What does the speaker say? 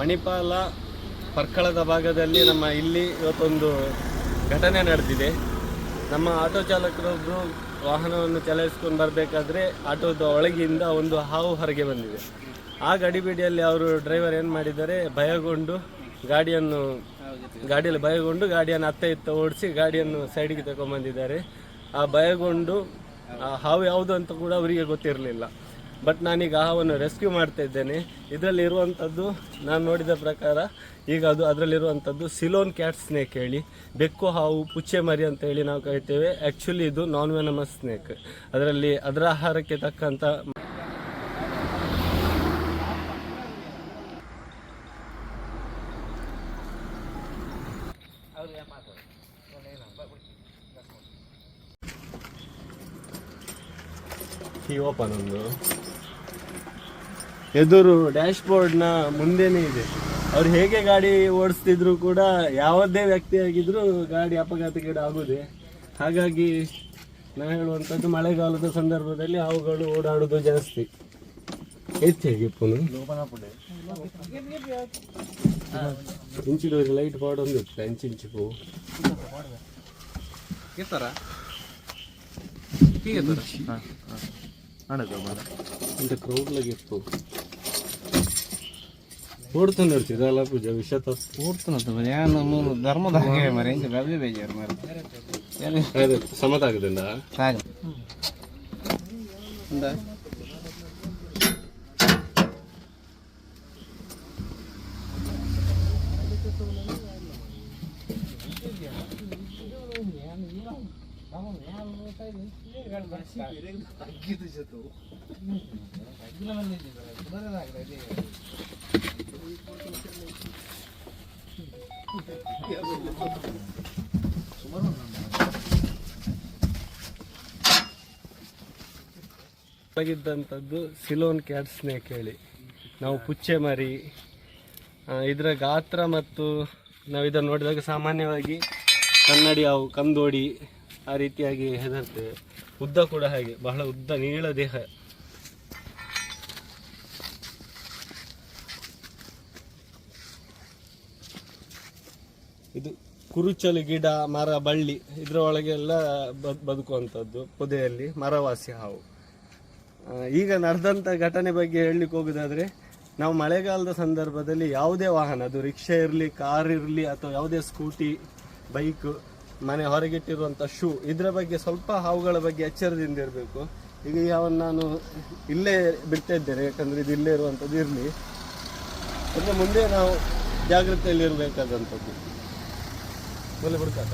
ಮಣಿಪಾಲ ಪರ್ಕಳದ ಭಾಗದಲ್ಲಿ ನಮ್ಮ ಇಲ್ಲಿ ಇವತ್ತೊಂದು ಘಟನೆ ನಡೆದಿದೆ. ನಮ್ಮ ಆಟೋ ಚಾಲಕರೊಬ್ಬರು ವಾಹನವನ್ನು ಚಲಾಯಿಸ್ಕೊಂಡು ಬರಬೇಕಾದ್ರೆ ಆಟೋದ ಒಳಗಿಂದ ಒಂದು ಹಾವು ಹೊರಗೆ ಬಂದಿದೆ. ಆ ಗಡಿಬಿಡಿಯಲ್ಲಿ ಅವರು ಡ್ರೈವರ್ ಏನು ಮಾಡಿದ್ದಾರೆ? ಭಯಗೊಂಡು ಗಾಡಿಯನ್ನು ಗಾಡಿಯಲ್ಲಿ ಭಯಗೊಂಡು ಗಾಡಿಯನ್ನು ಅತ್ತ ಇತ್ತ ಓಡಿಸಿ ಗಾಡಿಯನ್ನು ಸೈಡಿಗೆ ತಗೊಂಡ್ಬಂದಿದ್ದಾರೆ. ಆ ಭಯಗೊಂಡು ಹಾವು ಯಾವುದು ಅಂತ ಕೂಡ ಅವರಿಗೆ ಗೊತ್ತಿರಲಿಲ್ಲ. ಬಟ್ ನಾನೀಗ ಹಾವನ್ನು ರೆಸ್ಕ್ಯೂ ಮಾಡ್ತಾ ಇದ್ದೇನೆ. ಇದರಲ್ಲಿ ಇರುವಂಥದ್ದು ನಾನು ನೋಡಿದ ಪ್ರಕಾರ ಈಗ ಅದು ಅದರಲ್ಲಿರುವಂಥದ್ದು ಸಿಲೋನ್ ಕ್ಯಾಟ್ ಸ್ನೇಕ್ ಹೇಳಿ. ಬೆಕ್ಕು, ಹಾವು, ಪುಚ್ಚೆ, ಮರಿ ಅಂತ ಹೇಳಿ ನಾವು ಕರಿತೇವೆ. ಆ್ಯಕ್ಚುಲಿ ಇದು ನಾನ್ ವೆನಮಸ್ ಸ್ನೇಕ್ ಅದರಲ್ಲಿ ಅದರ ಆಹಾರಕ್ಕೆ ತಕ್ಕಂಥ ಓಪನ್ ಒಂದು. ಎದುರು ಡ್ಯಾಶ್ ಬೋರ್ಡ್ನ ಮುಂದೆನೇ ಇದೆ. ಅವ್ರು ಹೇಗೆ ಗಾಡಿ ಓಡಿಸ್ತಿದ್ರು ಕೂಡ ಯಾವುದೇ ವ್ಯಕ್ತಿ ಆಗಿದ್ರು ಗಾಡಿ ಅಪಘಾತಕ್ಕೀಡ ಆಗುದೆ ಹಾಗಾಗಿ ನಾನು ಹೇಳುವಂಥದ್ದು ಮಳೆಗಾಲದ ಸಂದರ್ಭದಲ್ಲಿ ಅವುಗಳು ಓಡಾಡೋದು ಜಾಸ್ತಿ. ಹೆಚ್ಚು ಹೇಗೆ ಪುನು? ಲೈಟ್ ಪಾಡೊಂದು ಇತ್ತು ಇಂಚಿಂಚು ಪೂ ಇಂಥ ಕ್ರೌಡ್ ಲಗಿತ್ತು ಓಡ್ತಾನೆ ಇರ್ತಿದ್ದ ಅಲ್ಲ ಪೂಜಾ ವಿಷ ತಪ್ಪು ಕೂಡ್ತಾನಂತ ಮನೆ ನಮ್ಮ ಧರ್ಮದ ಹಾಗೆ ಮರಿ ಹಿಂಗೆ ಬೆಳೆದೇ ಬೇಜಾರು ಮರಿ. ಅದೇ ಸಮತ ಆಗದಿಂದ ಸಾಗ ಆಗಿದ್ದಂಥದ್ದು ಸಿಲೋನ್ ಕ್ಯಾಟ್ ಸ್ನೇಕ್ ಹೇಳಿ. ನಾವು ಪುಚ್ಚೆ ಮರಿ ಇದರ ಗಾತ್ರ ಮತ್ತು ನಾವು ಇದನ್ನು ನೋಡಿದಾಗ ಸಾಮಾನ್ಯವಾಗಿ ಕನ್ನಡಿ ಅವು ಕಂದೋಡಿ ಆ ರೀತಿಯಾಗಿ ಹೆದರ್ತೇವೆ. ಉದ್ದ ಕೂಡ ಹಾಗೆ, ಬಹಳ ಉದ್ದ, ನೀಳ ದೇಹ. ಇದು ಕುರುಚಲು ಗಿಡ, ಮರ, ಬಳ್ಳಿ ಇದರ ಒಳಗೆಲ್ಲ ಬದ್- ಬದುಕುವಂಥದ್ದು, ಪೊದೆಯಲ್ಲಿ ಮರವಾಸಿ ಹಾವು. ಈಗ ನಡೆದಂಥ ಘಟನೆ ಬಗ್ಗೆ ಹೇಳಲಿಕ್ಕೆ ಹೋಗೋದಾದರೆ, ನಾವು ಮಳೆಗಾಲದ ಸಂದರ್ಭದಲ್ಲಿ ಯಾವುದೇ ವಾಹನ, ಅದು ರಿಕ್ಷಾ ಇರಲಿ, ಕಾರ್ ಇರಲಿ, ಅಥವಾ ಯಾವುದೇ ಸ್ಕೂಟಿ, ಬೈಕ್, ಮನೆ ಹೊರಗಿಟ್ಟಿರುವಂಥ ಶೂ, ಇದರ ಬಗ್ಗೆ ಸ್ವಲ್ಪ ಹಾವುಗಳ ಬಗ್ಗೆ ಎಚ್ಚರದಿಂದ ಇರಬೇಕು. ಈಗ ನಾನು ಇಲ್ಲೇ ಬಿಡ್ತಾ ಇದ್ದೇನೆ, ಯಾಕಂದರೆ ಇದು ಇಲ್ಲೇ ಇರುವಂಥದ್ದು ಇರಲಿ. ಅಂದರೆ ಮುಂದೆ ನಾವು ಜಾಗ್ರತೆಯಲ್ಲಿ ಇರಬೇಕಾದಂಥದ್ದು ಮೊದಲು ಬಿಡ್ಕಾಕ